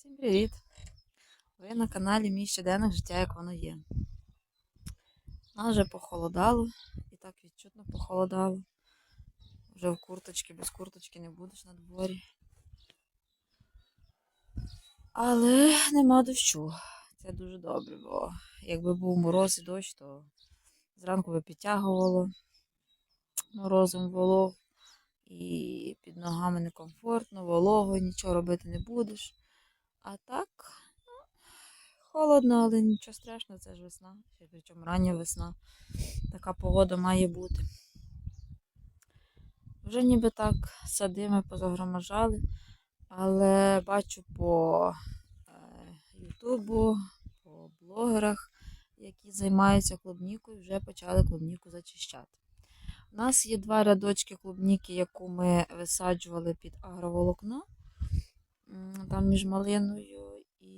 Всім привіт! Ви на каналі Мій щоденник життя, як воно є. Нас вже похолодало, і так відчутно похолодало. Вже в курточці, без курточки не будеш на дворі. Але нема дощу. Це дуже добре, бо якби був мороз і дощ, то зранку би підтягувало морозом волог. І під ногами некомфортно, волого, нічого робити не будеш. А так, холодно, але нічого страшного, це ж весна. Причому рання весна. Така погода має бути. Вже ніби так сади ми позагроможали, але бачу по е, Ютубу, по блогерах, які займаються клубнікою, вже почали клубніку зачищати. У нас є два рядочки клубніки, яку ми висаджували під агроволокно там між малиною і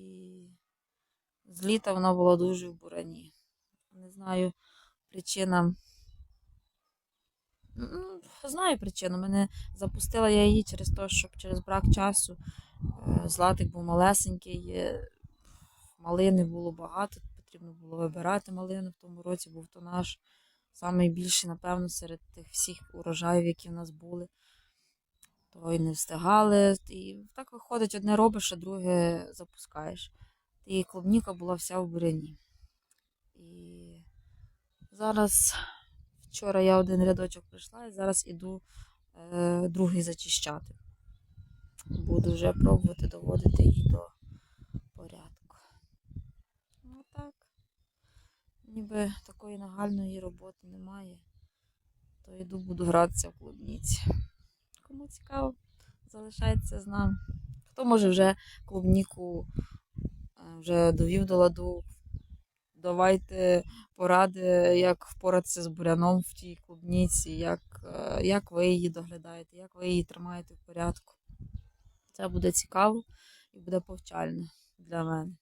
з літа вона була дуже в бурані. Не знаю, причина. Знаю причину. Мене запустила я її через те, щоб через брак часу е, златик був малесенький, малини було багато, потрібно було вибирати малину в тому році, був то наш найбільший, напевно, серед тих всіх урожаїв, які в нас були. То й не встигали. І так виходить, одне робиш, а друге запускаєш. І клубніка була вся в буряні. І зараз, вчора я один рядочок прийшла і зараз іду е, другий зачищати. Буду вже пробувати доводити її до порядку. Ну так. Ніби такої нагальної роботи немає. То йду буду гратися в клубніці кому цікаво, залишається з нами. Хто може вже клубніку е, вже довів до ладу. Давайте поради, як впоратися з буряном в тій клубніці, як е, як ви її доглядаєте, як ви її тримаєте в порядку. Це буде цікаво і буде повчально для мене.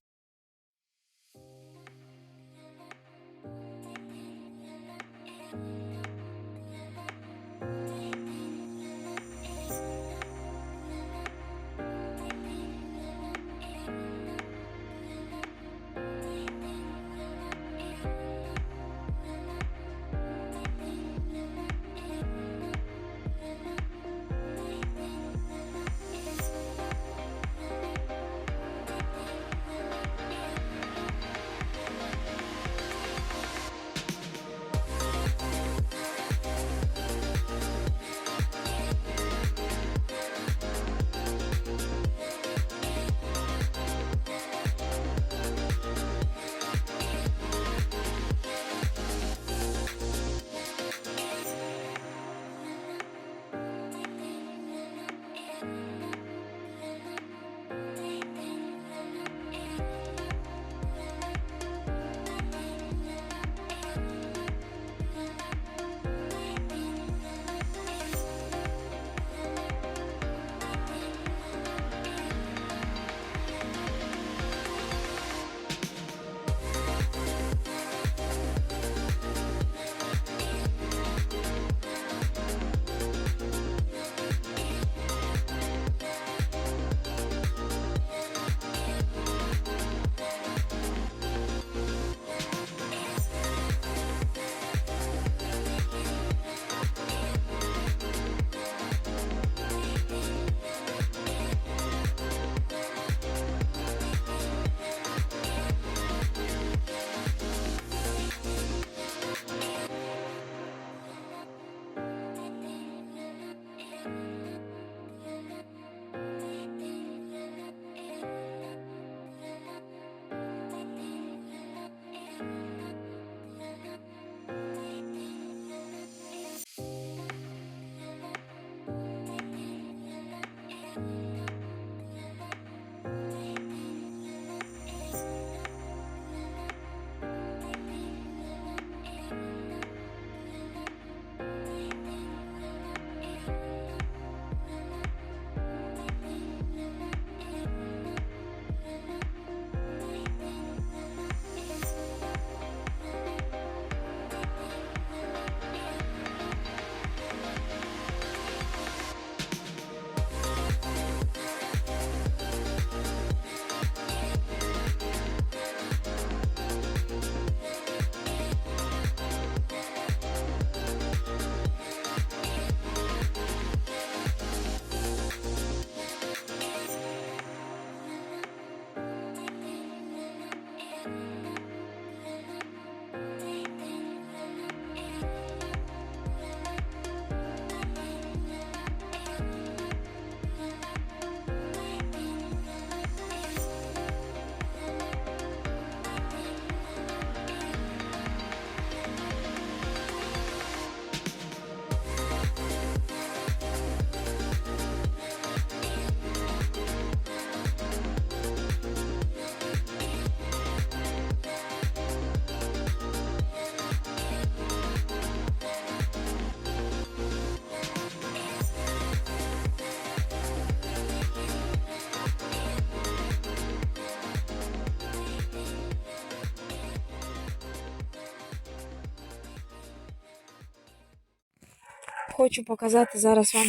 Хочу показати зараз вам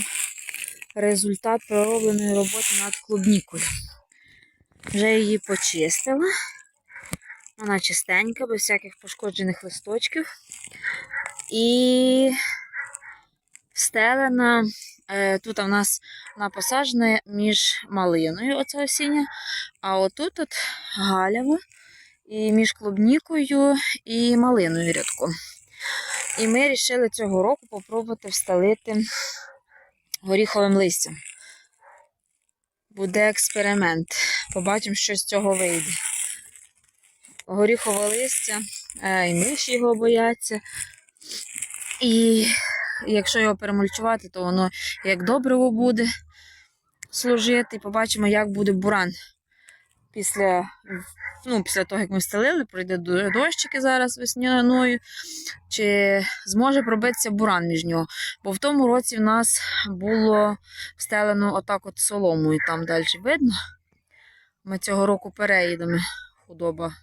результат проробленої роботи над клубнікою. Вже її почистила. Вона чистенька, без всяких пошкоджених листочків. І стелена. Е, Тут у нас вона посаджена між малиною, оця осіння, а отут от галяво, і між клубнікою і малиною рядком. І ми вирішили цього року попробувати встелити горіховим листям. Буде експеримент. Побачимо, що з цього вийде. Горіхове листя, е, і миші його бояться. І якщо його перемульчувати, то воно як добриво буде служити. І побачимо, як буде буран. Після, ну, після того, як ми стелили, пройде дощики зараз весняною, чи зможе пробитися буран між нього. Бо в тому році в нас було встелено отак от соломою, там далі видно. Ми цього року переїдемо, худоба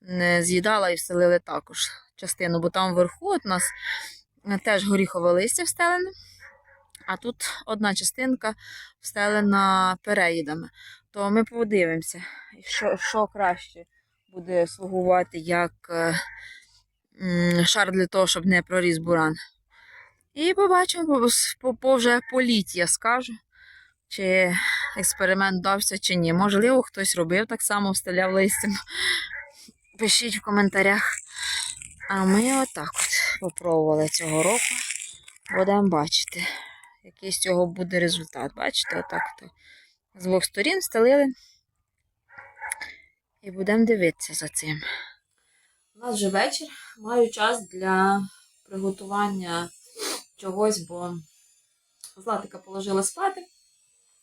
не з'їдала і встелили також частину, бо там вверху от нас теж горіхове листя встелене, а тут одна частинка встелена переїдами. То ми подивимося, що що краще буде слугувати як е, шар для того, щоб не проріс буран. І побачимо по, по, вже по літі, я скажу, чи експеримент дався, чи ні. Можливо, хтось робив так само, встеляв листям. Пишіть в коментарях. А ми отак от попробували цього року. Будемо бачити, який з цього буде результат. Бачите, отак то з двох сторін стелили. І будемо дивитися за цим. У нас вже вечір. Маю час для приготування чогось, бо Златика положила спати.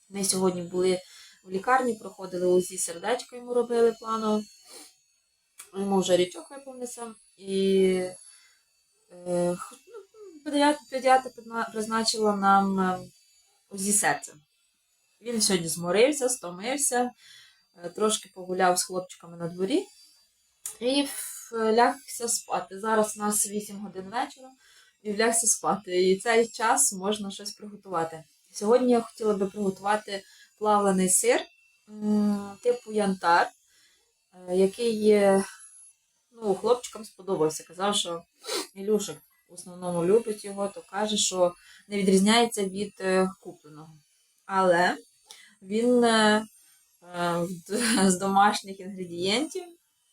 Ми сьогодні були в лікарні, проходили УЗІ сердечко йому робили планово. Йому вже річок виповнився. І е, педіатр, педіатр призначила нам е, УЗІ серця. Він сьогодні зморився, стомився, е, трошки погуляв з хлопчиками на дворі і лягся спати. Зараз у нас 8 годин вечора і лягся спати. І цей час можна щось приготувати. Сьогодні я хотіла би приготувати плавлений сир типу янтар, е, який ну, хлопчикам сподобався. Казав, що Ілюшик в основному любить його, то каже, що не відрізняється від е, купленого. Але він е, з домашніх інгредієнтів.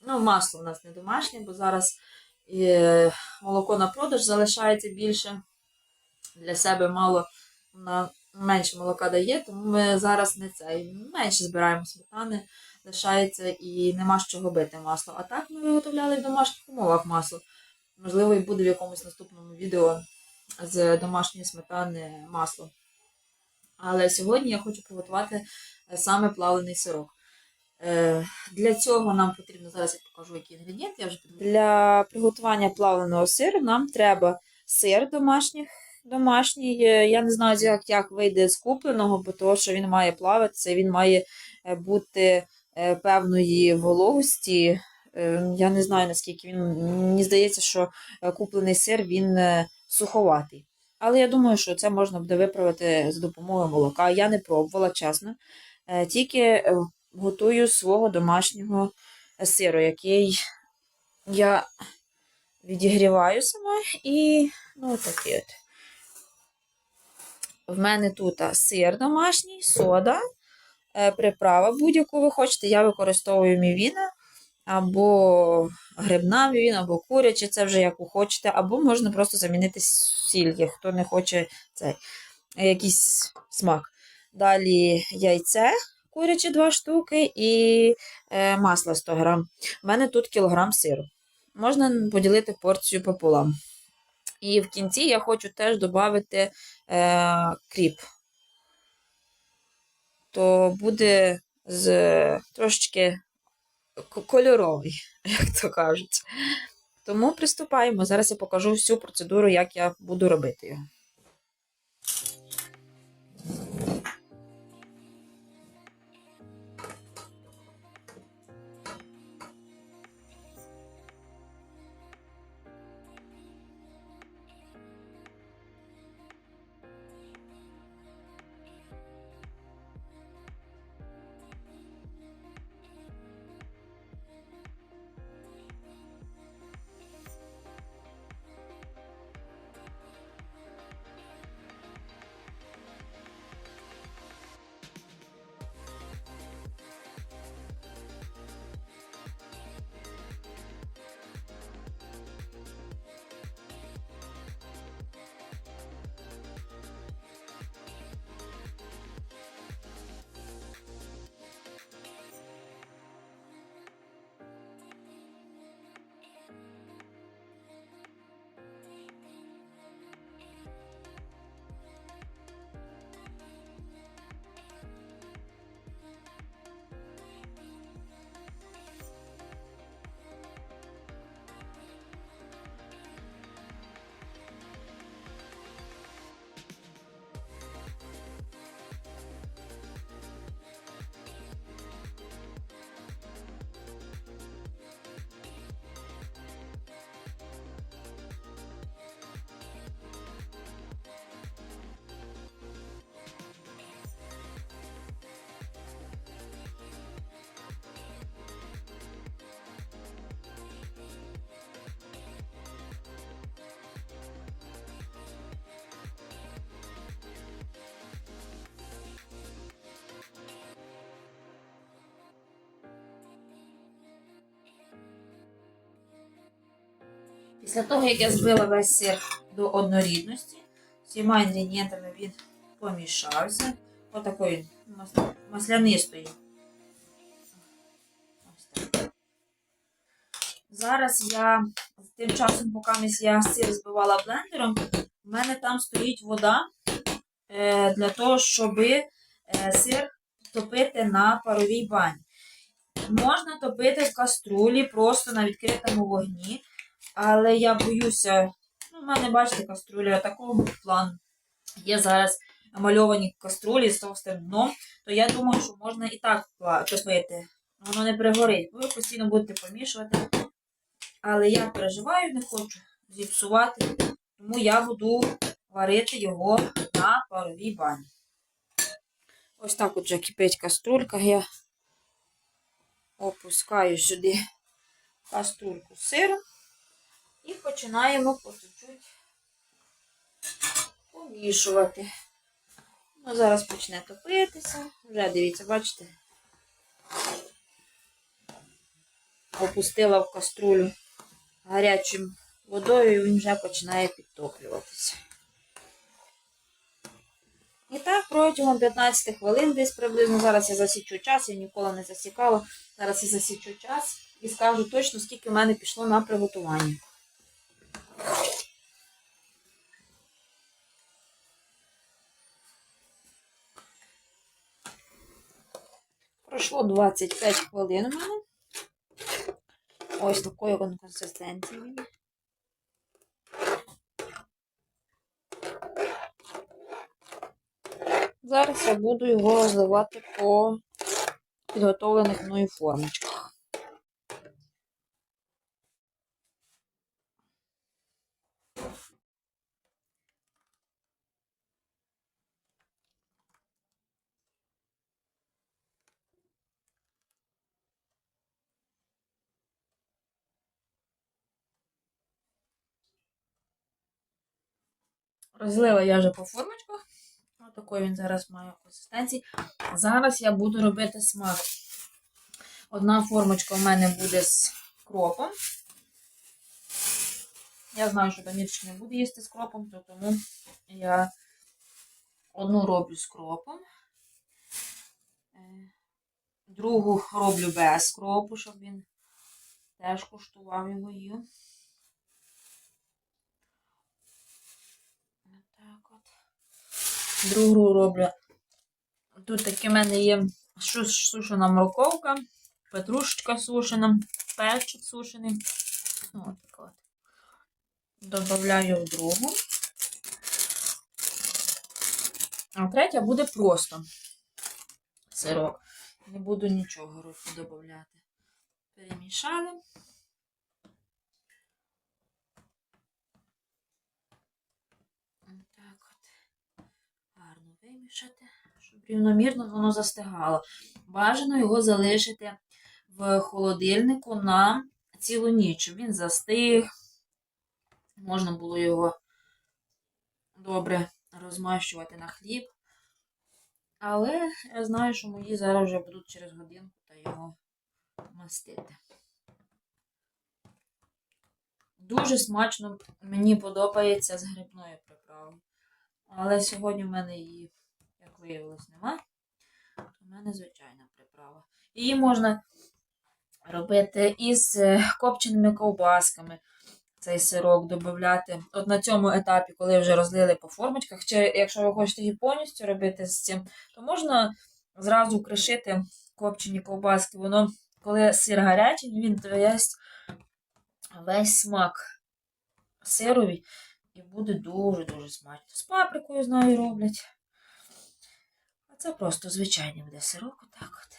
Ну, масло у нас не домашнє, бо зараз молоко на продаж залишається більше. Для себе мало на менше молока дає, тому ми зараз не це. Менше збираємо сметани, лишається і нема з чого бити масло. А так ми виготовляли в домашніх умовах масло. Можливо, і буде в якомусь наступному відео з домашньої сметани масло. Але сьогодні я хочу приготувати саме плавлений сирок. Е, для цього нам потрібно, зараз я покажу, які інгредієнти. Я вже Для приготування плавленого сиру нам треба сир домашніх, домашній. Я не знаю, як як вийде з купленого, бо того, що він має плаватися, він має е, бути е, певної вологості. Я не знаю, наскільки він. Мені здається, що куплений сир він суховатий. Але я думаю, що це можна буде виправити з допомогою молока. Я не пробувала, чесно. Тільки готую свого домашнього сиру, який я відігріваю сама і ну, такий от. В мене тут сир домашній, сода, е, приправа будь-яку ви хочете. Я використовую мівіна, або грибна мівіна, або куряче, це вже як ви хочете, або можна просто замінити сіль, хто не хоче цей якийсь смак. Далі яйце курячі 2 штуки і е, масло 100 грам. У мене тут кілограм сиру. Можна поділити порцію пополам. І в кінці я хочу теж додати е, кріп. То буде з трошечки кольоровий, як то кажуть. Тому приступаємо. Зараз я покажу всю процедуру, як я буду робити його. Після того, як я збила весь сир до однорідності, всіма інгредієнтами він помішався. Отакої мас- маслянистої. Ось так. Зараз я тим часом, поки я сир збивала блендером, в мене там стоїть вода е, для того, щоб е, сир топити на паровій бані. Можна топити в каструлі просто на відкритому вогні, але я боюся, ну, в мене, бачите, каструля такого плану. Є зараз мальовані каструлі з товстим дном, то я думаю, що можна і так топити. Воно не пригорить. Ви постійно будете помішувати. Але я переживаю, не хочу зіпсувати, тому я буду варити його на паровій бані. Ось так от вже кипить каструлька. Я опускаю сюди каструльку з сиром і починаємо по чуть-чуть помішувати. Ну, зараз почне топитися. Вже дивіться, бачите? Опустила в каструлю гарячим водою, і він вже починає підтоплюватися. І так, протягом 15 хвилин, десь приблизно зараз я засічу час, я ніколи не засікала. Зараз я засічу час і скажу точно, скільки в мене пішло на приготування. Пройшло 25 хвилин у мене. Ось такої консистенції. Зараз я буду його розливати по підготовлених мною формочках. Розлила я вже по формочках. Отакий він зараз має консистенції. Зараз я буду робити смак. Одна формочка у мене буде з кропом. Я знаю, що Дамірчик не буде їсти з кропом, то тому я одну роблю з кропом. Е, Другу роблю без кропу, щоб він теж куштував його їв. Так от. Другу роблю. Тут такі в мене є сушена морковка, петрушечка сушена, перчик сушений. Ну, От так от. Добавляю в другу. А третя буде просто сирок. Не буду нічого додати. Перемішали. Так от. Гарно вимішати, щоб рівномірно воно застигало. Бажано його залишити в холодильнику на цілу ніч, він застиг. Можна було його добре розмащувати на хліб. Але я знаю, що мої зараз вже будуть через годинку та його мастити. Дуже смачно мені подобається з грибною приправою. Але сьогодні в мене її, як виявилось, нема. То в мене звичайна приправа. Її можна робити із е, копченими ковбасками. Цей сирок додати. От на цьому етапі, коли вже розлили по формочках, чи якщо ви хочете її повністю робити з цим, то можна зразу кришити копчені ковбаски. Воно, коли сир гарячий, він дасть весь смак сирові і буде дуже-дуже смачно. З паприкою, знаю, роблять. Це просто звичайний буде сирок, отак от.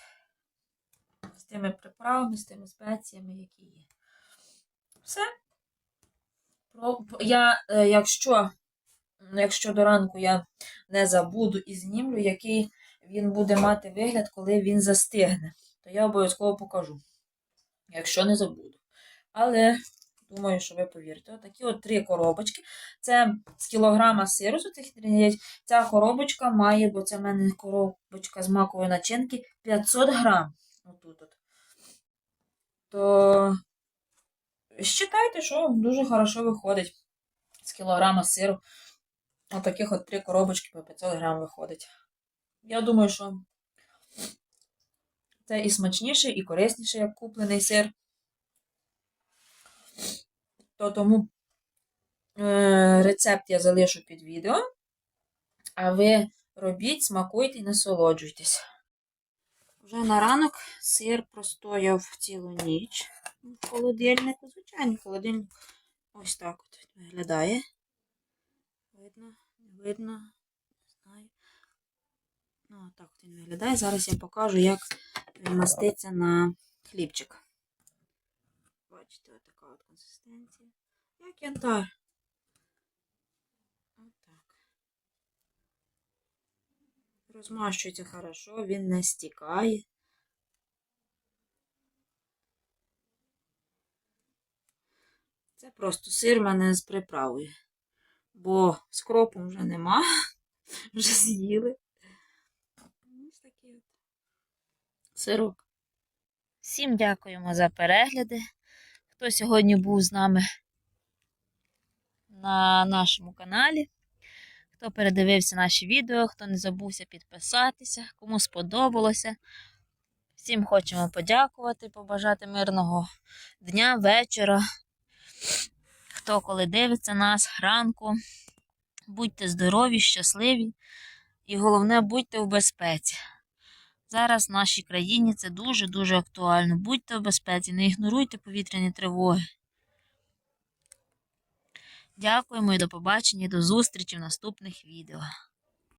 З тими приправами, з тими спеціями, які є. Все. Я, е, якщо, якщо до ранку я не забуду і знімлю, який він буде мати вигляд, коли він застигне, то я обов'язково покажу. Якщо не забуду. Але думаю, що ви повірите. Отакі от три коробочки. Це з кілограма сиру з цих. Ця коробочка має, бо це в мене коробочка з макової начинки 500 грам. Отут от. То Считайте, що дуже хорошо виходить. З кілограма сиру. Отаких от три коробочки по 500 грам виходить. Я думаю, що це і смачніше, і корисніше, як куплений сир. То тому е, рецепт я залишу під відео. А ви робіть, смакуйте і насолоджуйтесь. Вже на ранок сир простояв цілу ніч в холодильнику. Звичайно, холодильник ось так от виглядає. Видно, не видно, не знаю. Ну, так він виглядає. Зараз я покажу, як він на хлібчик. Бачите, отака от консистенція. Як янтар. Отак. Розмащується хорошо, він не стікає. Це просто сир мене з приправою. Бо з кропом вже нема. Вже з'їли. Ось такий от сирок. Всім дякуємо за перегляди. Хто сьогодні був з нами на нашому каналі. Хто передивився наші відео, хто не забувся підписатися, кому сподобалося. Всім хочемо подякувати, побажати мирного дня, вечора. Хто коли дивиться нас ранку. Будьте здорові, щасливі і головне, будьте в безпеці. Зараз в нашій країні це дуже-дуже актуально. Будьте в безпеці, не ігноруйте повітряні тривоги. Дякуємо і до побачення, і до зустрічі в наступних відео.